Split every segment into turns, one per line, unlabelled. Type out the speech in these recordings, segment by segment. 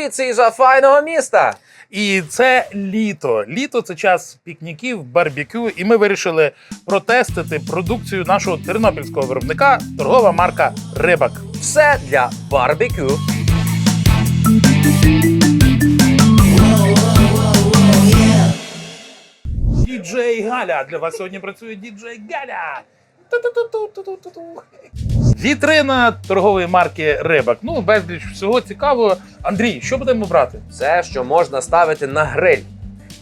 Привіт, із файного міста!
І це літо. Літо це час пікніків, барбекю. І ми вирішили протестити продукцію нашого тернопільського виробника, торгова марка Рибак.
Все для барбекю.
Діджей Галя. Для вас сьогодні працює діджей Галя. Ту-ту-ту-ту-ту-ту-ту. Вітрина торгової марки Рибак. Ну, безліч всього цікавого. Андрій, що будемо брати?
Все, що можна ставити на гриль.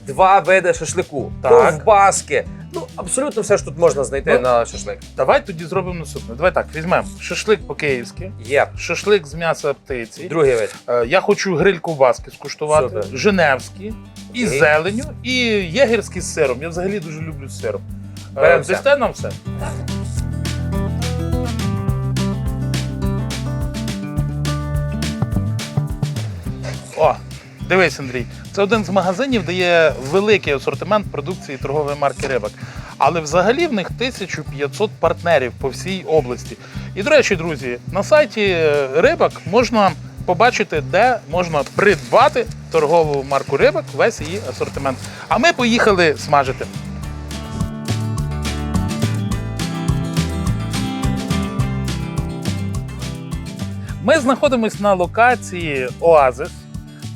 Два види шашлику,
Так.
ковбаски. Ну, абсолютно все, що тут можна знайти
Ну,
на шашлик.
Давай тоді зробимо наступне. Давай так, візьмемо шашлик по-київськи,
Є.
шашлик з м'яса птиці.
Другий вид.
Е, Я хочу гриль ковбаски скуштувати,
Супер.
женевські, і
Окей.
зеленю, і єгерський з сиром. Я взагалі дуже люблю з сиром. Е,
Беремо все.
Дасте нам все? О, дивись, Андрій. Це один з магазинів, де є великий асортимент продукції торгової марки Рибак. Але взагалі в них 1500 партнерів по всій області. І, до речі, друзі, на сайті е, Рибак можна побачити, де можна придбати торгову марку Рибак, весь її асортимент. А ми поїхали смажити. Ми знаходимося на локації Оазис.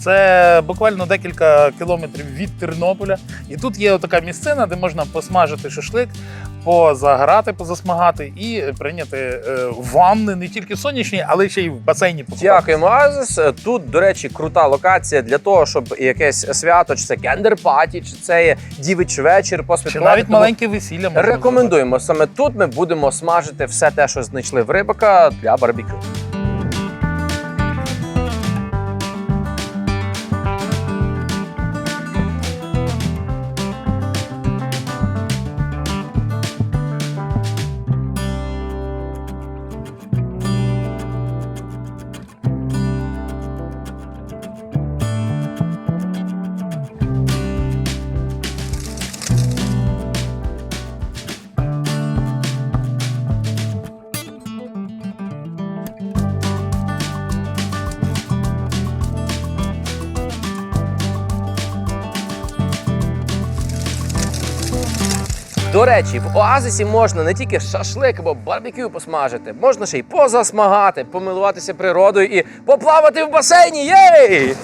Це буквально декілька кілометрів від Тернополя. І тут є така місцина, де можна посмажити шашлик, позаграти, позасмагати і прийняти е, ванни не тільки сонячні, але ще й в басейні.
Дякуємо, Азис. Тут, до речі, крута локація для того, щоб якесь свято, чи це кендер-паті, чи це є дівич вечір
Чи навіть
Тому
маленьке весілля
Рекомендуємо. Саме тут ми будемо смажити все те, що знайшли в рибака для барбекю. До речі, в оазисі можна не тільки шашлик або барбекю посмажити, можна ще й позасмагати, помилуватися природою і поплавати в басейні. Єй!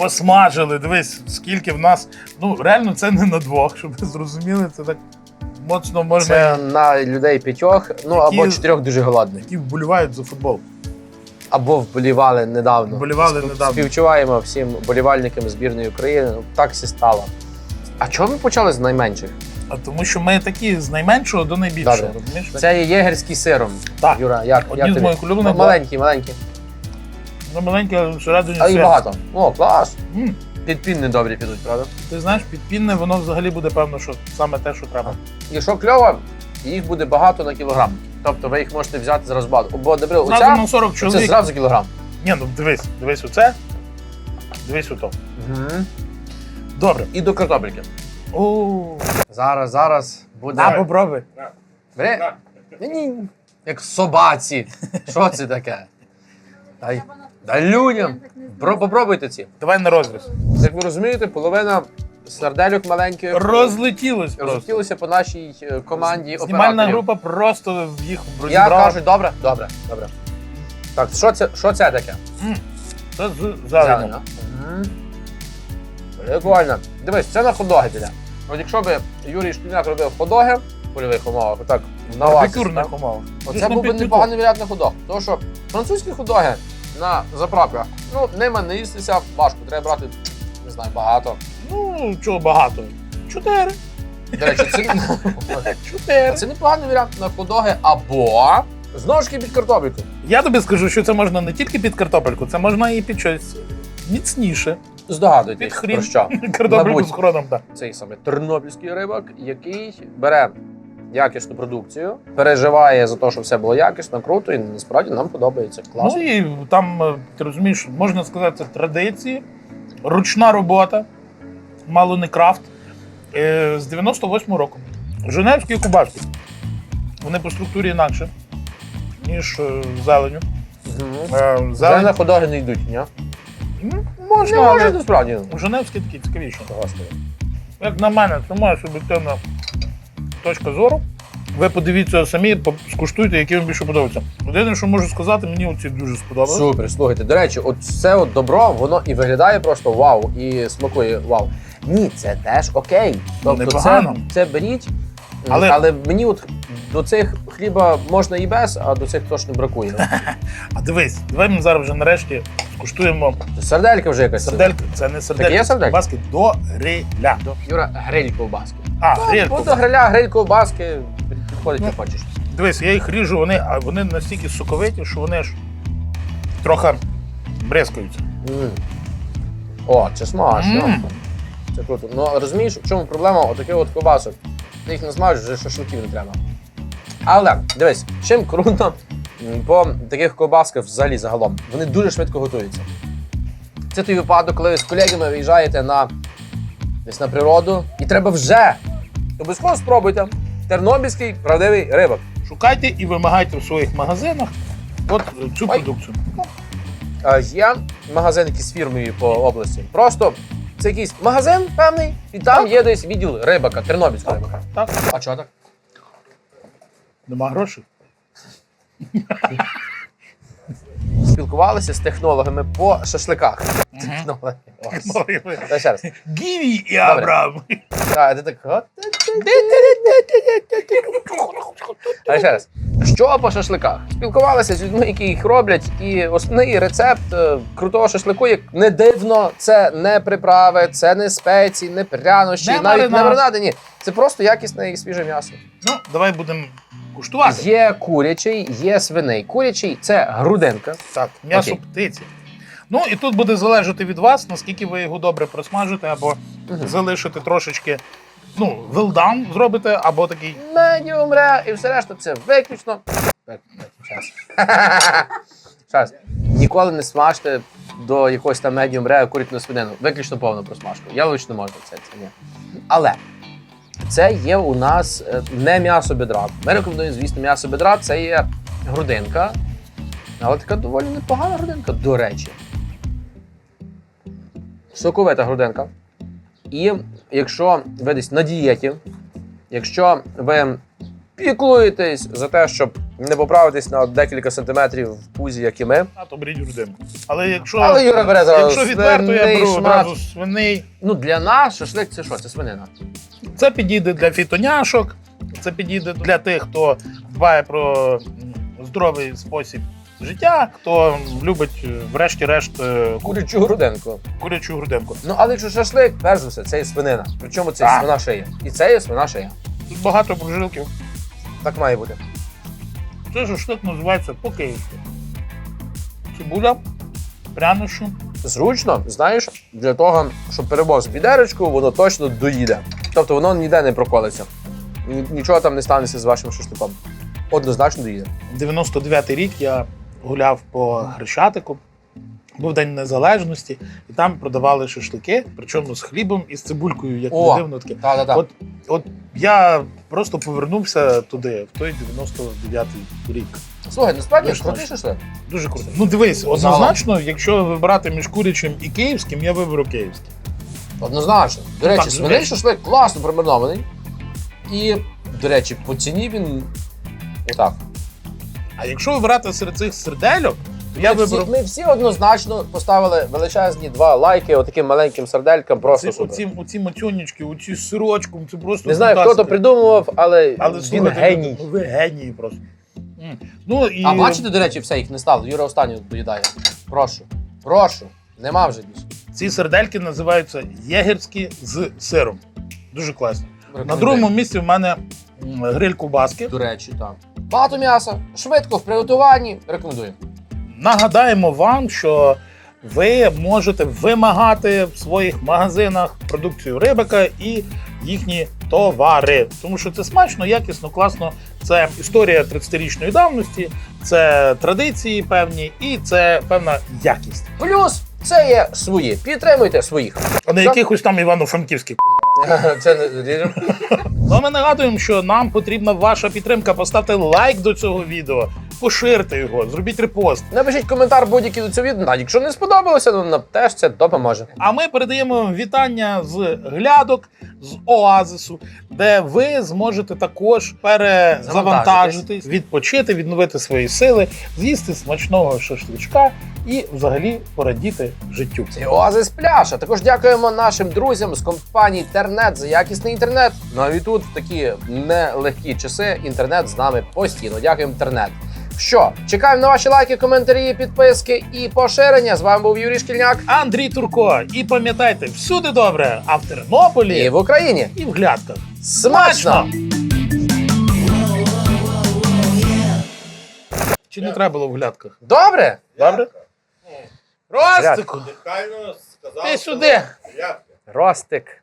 Посмажили, дивись, скільки в нас. Ну, реально, це не на двох, щоб ви зрозуміли, це так моцно можна.
Це на людей п'ятьох, ну або чотирьох дуже голодних.
Які вболівають за футбол.
Або вболівали недавно.
Вболівали
Спів-
недавно.
Співчуваємо всім болівальникам збірної України. Ну, так всі стало. А чого ми почали з найменших?
А тому що ми такі з найменшого до найбільшого. Розумієш?
Це є єгерський сиром.
Так.
Юра, як,
Одні
як
з
тобі?
моїх улюблених.
Маленький, маленький.
Ну, маленьке, але всередині.
А і багато. О, клас.
М,
Підпінни добрі підуть, правда?
Ти знаєш, підпінне, воно взагалі буде певно, що саме те, що треба.
Якщо кльово, їх буде багато на кілограм. Тобто ви їх можете взяти зразу багато. Бо добре,
Зразу
оця,
на 40
це
чоловік.
зразу кілограм.
Ні, ну дивись, дивись оце. Дивись ото.
Угу.
Добре.
І до картопельки.
О,
Зараз, зараз буде.
попробуй.
Бери. Ні, ні. Як собаці. Що це таке? Дай, дай людям. Про, попробуйте ці.
Давай на розріз.
Як ви розумієте, половина сардельок маленьких
Розлетілось просто.
розлетілося по нашій е, команді
Знімальна
операторів.
група просто їх
Я
розібрала.
кажу, добре, добре, добре. Так, що це, що це таке?
М, Це з зелено.
Прикольно. Дивись, це на ходоги піде. От якщо би Юрій Шкільняк робив ходоги в польових умовах, отак на вас.
Барбекюрних умовах.
Оце був би непоганий варіант на ходох. Тому що французькі ходоги на заправках, ну, не їстися важко. Треба брати, не знаю, багато.
Ну, чого багато? Чотири.
До речі, це,
Чотири.
це непоганий варіант на ходоги або знову ж таки під картопельку.
Я тобі скажу, що це можна не тільки під картопельку, це можна і під щось міцніше.
Здогадуйтесь,
Під хрін.
про що.
Картопельку
Мабуть.
з хроном, так.
Цей саме тернопільський рибак, який бере якісну продукцію, переживає за те, що все було якісно, круто, і насправді нам подобається. Класно.
Ну і там, е, ти розумієш, можна сказати, це традиції, ручна робота, мало не крафт. Е, З 98-го року. Женевські кубашки. Вони по структурі інакше, ніж е, зеленю.
Вже
Зелень,
на ходоги не йдуть, ні?
ну,
Не
можна, але
насправді.
Женевські такі цікавіші. Як на мене, це моя суб'єктивна точка зору. Ви подивіться самі, скуштуйте, які вам більше подобаються. Єдине, що можу сказати, мені оці дуже сподобалось.
Супер, слухайте. До речі, от це от добро, воно і виглядає просто вау, і смакує вау. Ні, це теж окей. Тобто це,
Непогано.
це беріть.
Але-
Але... але мені от до цих хліба можна і без, а до цих точно бракує.
А дивись, давай ми зараз вже нарешті скуштуємо
Сарделька вже якась.
сардельки. Це не сардельки,
є
це
сардельки?
ковбаски до гриля.
Юра, гриль ковбаски.
А, гриль.
Ну, до гриля, гриль ковбаски, підходить,
Ну.
як хочеш.
Дивись, я їх ріжу, вони, а вони настільки соковиті, що вони ж трохи бризкаються.
М. О, це смачно.
М.
Це круто. Ну розумієш, в чому проблема отаких от ковбасок? Ти їх не смажиш, вже шашликів не треба. Але дивись, чим круто м, по таких ковбасках взагалі загалом. Вони дуже швидко готуються. Це той випадок, коли ви з колегами виїжджаєте на, десь на природу, і треба вже обов'язково спробуйте. Тернопільський правдивий рибок.
Шукайте і вимагайте в своїх магазинах от цю
Ой.
продукцію.
Є магазин якийсь фірмові по області. Просто це якийсь магазин певний, і там є десь відділ рибака, тернопільського рибака.
Так,
А чого так?
нема грошей.
Спілкувалися з технологами по шашликах. Технологи. Давай ще раз.
Гіві і Абрам.
Так, ти так. от. А ще раз. Що по шашликах? Спілкувалися з людьми, які їх роблять, і основний рецепт е, крутого шашлику, як не дивно, це не приправи, це не спеції, не прянощі,
Не
навіть не
маринад.
маринади. Ні. Це просто якісне і свіже м'ясо.
Ну, давай будемо куштувати.
Є курячий, є свиний. Курячий це грудинка.
Так, м'ясо
Окей.
птиці. Ну і тут буде залежати від вас, наскільки ви його добре просмажите, або
Мгм. залишите
трошечки, ну, well done зробите, або такий.
Медіум ре і все решта це виключно. Щас. Щас. Ніколи не смажте до якогось там медіум ре курятину свинину. Виключно повну просмажку. Яловичну можна це, це ні. Але це є у нас е, не м'ясо бедра. Ми рекомендуємо, звісно, м'ясо бедра це є грудинка. Але така доволі непогана грудинка, до речі. Соковита грудинка. І якщо ви десь на дієті, якщо ви піклуєтесь за те, щоб не поправитись на декілька сантиметрів в пузі, як і ми.
А то беріть грудинку. Але якщо,
Але Юра бере зараз
якщо відверто, я
свиний
беру
шмат.
одразу свиний.
Ну для нас шашлик це що? Це свинина.
Це підійде для фітоняшок, це підійде для тих, хто дбає про здоровий спосіб життя, хто любить, е, врешті-решт, е, ку-
Курячу грудинку.
курячу грудинку.
Ну але якщо шашлик, перш за все, це є свинина. Причому це є
Так.
свина шия. І це є свина шия.
Тут багато прожилків.
Так має бути.
Це шашлик називається по-київськи. Цибуля, прянощі.
Зручно, знаєш, для того, щоб перевоз бідерочку, воно точно доїде. Тобто воно ніде не проколиться. Нічого там не станеться з вашим шашликом. Однозначно доїде.
99-й рік я гуляв по Хрещатику, був День Незалежності, і там продавали шашлики, причому з хлібом і з цибулькою, як
О!
не дивно таке.
Так-так-так.
От, от я просто повернувся туди, в той 99-й рік.
Слухай, насправді
Дуже
крутий шашлик.
Дуже круто. Ну дивись, однозначно, якщо вибирати між курячим і київським, я виберу київський.
Однозначно. До речі,
так,
свиний шашлик класно промаринований. І, до речі, по ціні він. Отак.
А якщо вибирати серед цих сердельок, я
ми, всі, ми всі однозначно поставили величезні два лайки отаким маленьким сарделькам. Просто супер.
оці, оці матюнечки, оці з сирочком, це просто
Не знаю, хто то придумував, але,
Але
він
слухайте,
геній.
ну, ви генії просто. М. Ну, і...
А бачите, до речі, все, їх не стало. Юра останню доїдає. Прошу. Прошу. Нема вже більше.
Ці сердельки називаються єгерські з сиром. Дуже класно. На
Рекомендую.
другому місці в мене м, гриль кубаски.
До речі, так. Багато м'яса, швидко в приготуванні. Рекомендую.
Нагадаємо вам, що ви можете вимагати в своїх магазинах продукцію рибака і їхні товари. Тому що це смачно, якісно, класно. Це історія 30-річної давності, це традиції певні і це певна якість.
Плюс це є свої. Підтримуйте своїх.
А не якихось там івано-франківських.
Це не ріжемо.
Ну, ми нагадуємо, що нам потрібна ваша підтримка. Поставте лайк до цього відео, поширте його, зробіть репост.
Напишіть коментар будь-який до цього відео. А якщо не сподобалося, ну нам теж це допоможе.
А ми передаємо вітання з глядок, з оазису, де ви зможете також перезавантажитись, відпочити, відновити свої сили, з'їсти смачного шашличка і взагалі порадіти життю.
Це оазис пляж. А також дякуємо нашим друзям з компанії Тернет за якісний інтернет. Навіть тут в такі нелегкі часи інтернет з нами постійно. Дякуємо Тернет. Що, чекаємо на ваші лайки, коментарі, підписки і поширення. З вами був Юрій Шкільняк.
Андрій Турко, і пам'ятайте, всюди добре, а в Тернополі
І в Україні.
і в глядках.
Смачно!
Чи не треба було в глядках?
Добре?
Добре? Ростику,
Детально сказав.
ти сюди.
Ростик.